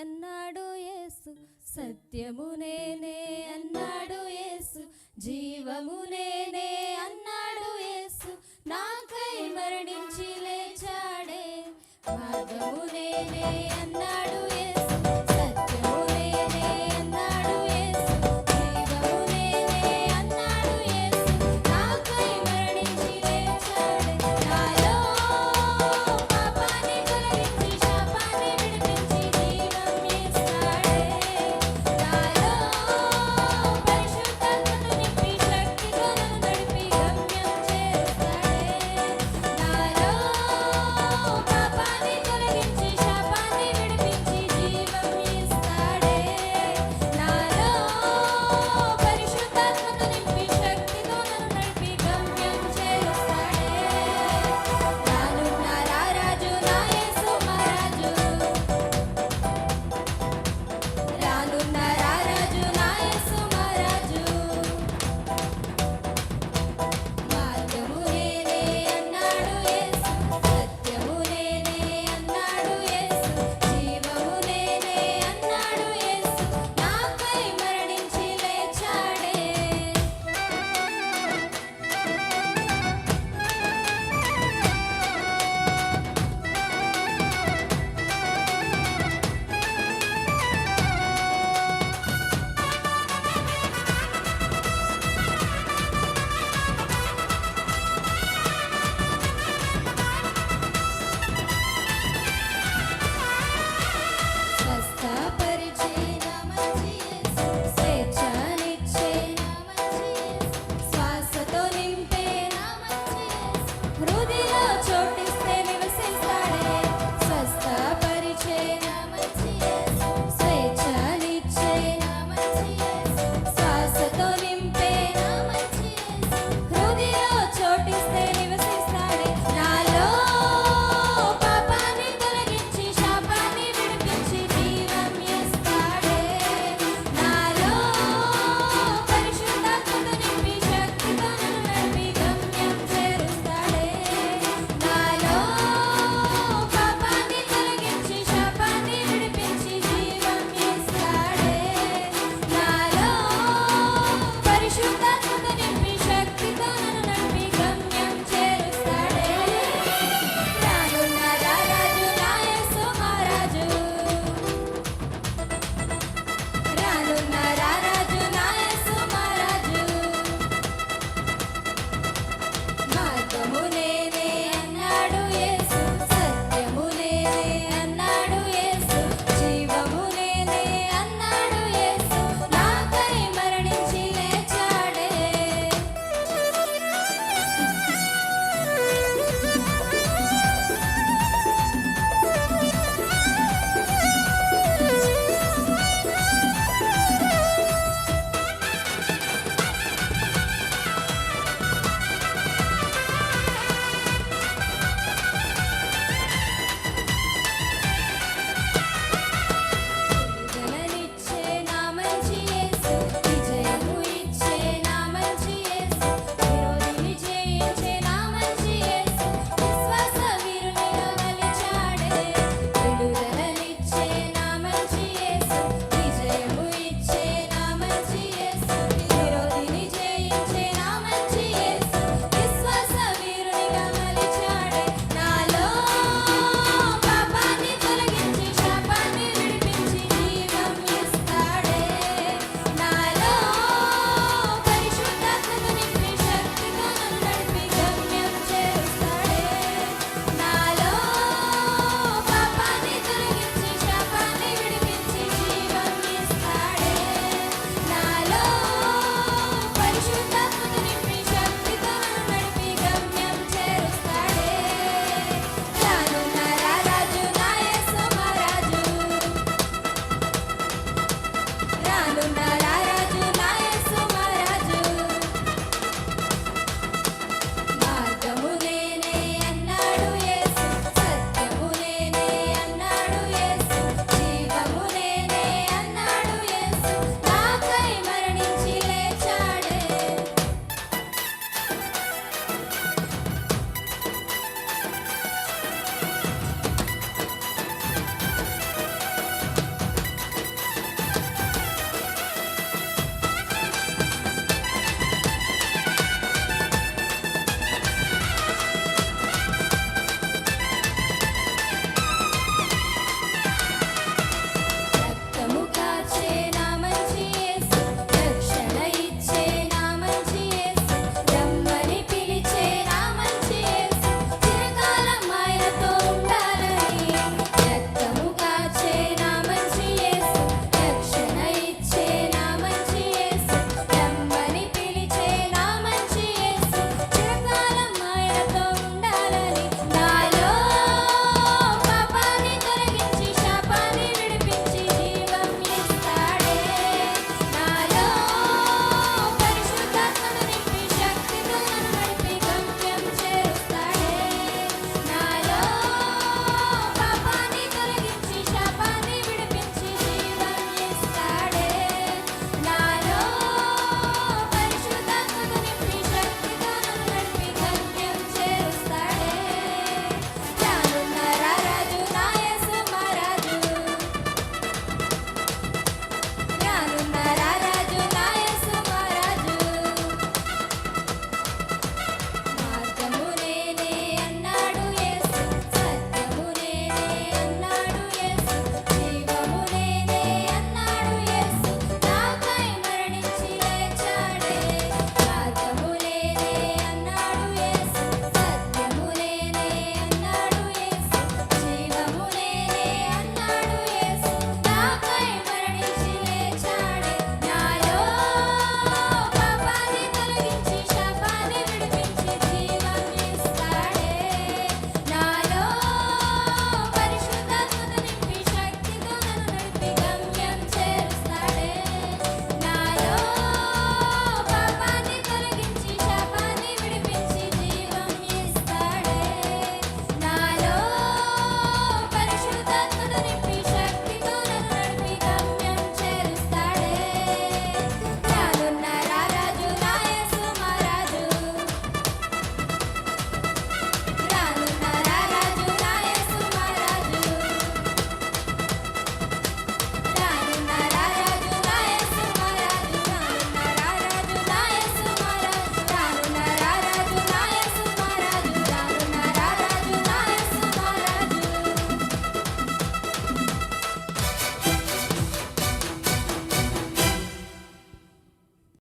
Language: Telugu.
అన్నాడు యేసు. సత్యము నేనే అన్నాడు యేసు. జీవము నేనే అన్నాడు యేసు. నాకై మరణించి లేచాడే. మార్గము నేనే అన్నాడు